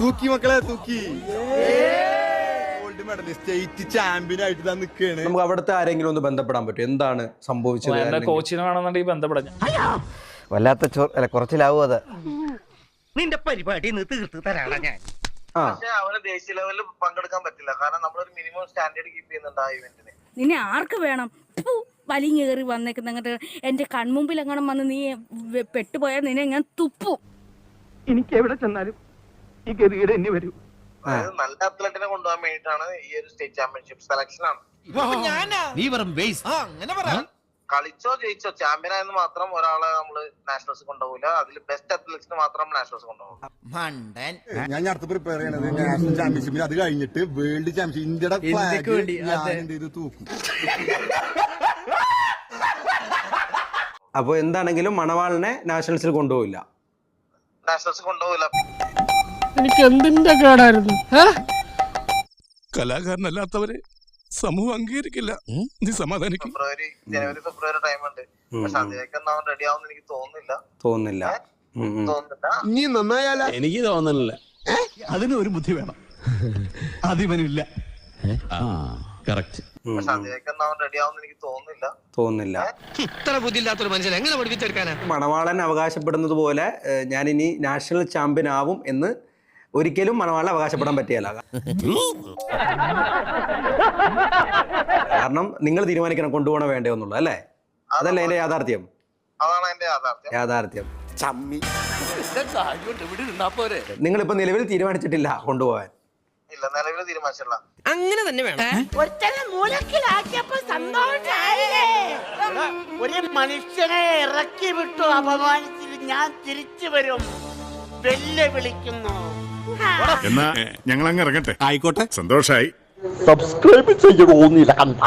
തൂക്കി മക്കളെ തൂക്കി. ഗോൾഡ് മെഡലിസ്റ്റ് സ്റ്റേറ്റ് ചാമ്പ്യൻ ആയിട്ട് നിൽക്കുകയാണ് നമുക്ക് അവിടുത്തെ ആരെങ്കിലും ഒന്ന് ബന്ധപ്പെടാൻ പറ്റും. എന്താണ് സംഭവിച്ചത്? എന്റെ അല്ലെങ്കിൽ- കോച്ചിനെ വേണമെന്നുണ്ടെങ്കിൽ ബന്ധപ്പെടാം ഞാൻ. വല്ലാത്ത ചോ അല്ല കുറച്ചിലാവും അത്. നിന്റെ പരിപാടി ഇന്ന് തീർത്ത് തരാടാ ഞാൻ. ആ. പക്ഷെ അവന് ദേശീയ ലെവലിൽ പങ്കെടുക്കാൻ പറ്റില്ല. കാരണം നമ്മളൊരു മിനിമം സ്റ്റാൻഡേർഡ് കീപ്പ് ചെയ്യുന്നുണ്ട് ആ ഇവന്റിന് നിന്നെ ആർക്ക് വേണം? ഫു, വന്നേക്കുന്ന അങ്ങോട്ട് എന്റെ കൺമുമ്പിൽ എങ്ങനെ വന്ന് നീ വെ- പെട്ടുപോയാൽ നിന്നെ ഞാൻ തുപ്പു. എനിക്ക് എവിടെ ചെന്നാലും ഈ ഗതികേട് തന്നെ വരും. നല്ല അത്ലറ്റിനെ കൊണ്ടുപോകാൻ വേണ്ടിയിട്ടാണ് ഈ ഒരു സ്റ്റേറ്റ് ചാമ്പ്യൻഷിപ്പ് സെലക്ഷൻ ആണ്. നീ അങ്ങനെ വേസ്റ്റ് കളിച്ചോ ജയിച്ചോ ചാമ്പ്യൻ ആയെന്ന് മാത്രം ഒരാളെ നമ്മൾ നാഷണൽസ് കൊണ്ടുപോകില്ല. അതിൽ ബെസ്റ്റ് അത്ലറ്റ്സിന് മാത്രം നാഷണൽസ് കൊണ്ടുപോകും. മണ്ടൻ. ഞാൻ അടുത്ത് പ്രിപ്പയർ ചെയ്യണത് നാഷണൽ ചാമ്പ്യൻഷിപ്പിൽ അത് കഴിഞ്ഞിട്ട് വേൾഡ് ചാമ്പ്യൻഷിപ്പ് ഇന്ത്യയുടെ flag ഞാൻ എന്ത് ചെയ്ത് തൂക്കും. അപ്പോൾ എന്താണെങ്കിലും മണവാളിനെ നാഷണൽസിൽ കൊണ്ടുപോയില്ല നാഷണൽസ് കൊണ്ടുപോകില്ല. എനിക്ക് എന്തിന്റെ കേടായിരുന്നു? കലാകാരനല്ലാത്തവരെ സമൂഹം അംഗീകരിക്കില്ല. നീ സമാധാനിക്കും. ഫെബ്രുവരി ജനുവരി ഫെബ്രുവരി ടൈം ഉണ്ട്. പക്ഷെ റെഡി ആവുമെന്ന് എനിക്ക് തോന്നുന്നില്ല. തോന്നുന്നില്ല. തോന്നുന്നില്ല. നീ നന്നായാല? എനിക്ക് തോന്നുന്നില്ല. അതിന് ഒരു ബുദ്ധി വേണം. അതിവനില്ല. തോന്നില്ല ഇത്ര ബുദ്ധിയില്ലാത്തൊരു മനുഷ്യൻ എങ്ങനെ പഠിപ്പിച്ചെടുക്കാനാ? മണവാളൻ അവകാശപ്പെടുന്നത് പോലെ ഞാൻ ഞാനിനി നാഷണൽ ചാമ്പ്യൻ ആവും എന്ന് ഒരിക്കലും മണവാളെ അവകാശപ്പെടാൻ പറ്റിയല്ല. കാരണം നിങ്ങൾ തീരുമാനിക്കണം കൊണ്ടുപോകണം വേണ്ടേ എന്നുള്ളത് അല്ലേ? അതല്ലേ യാഥാർത്ഥ്യം. എന്റെ യാഥാർത്ഥ്യം. നിങ്ങൾ നിങ്ങളിപ്പോ നിലവിൽ തീരുമാനിച്ചിട്ടില്ല കൊണ്ടുപോകാൻ. ഇല്ല നിലവിൽ തീരുമാനിച്ചില്ല അങ്ങനെ തന്നെ വേണം. ഒരു മനുഷ്യനെ ഇറക്കി വിട്ടു അപമാനിച്ചിട്ട് ഞാൻ തിരിച്ചു വരും. വെല്ലുവിളിക്കുന്നു. എന്നാ ഞങ്ങൾ അങ്ങ് ഇറങ്ങട്ടെ. ആയിക്കോട്ടെ. സന്തോഷായി. സബ്സ്ക്രൈബ് ചെയ്യണോന്നില്ല നില കണ്ട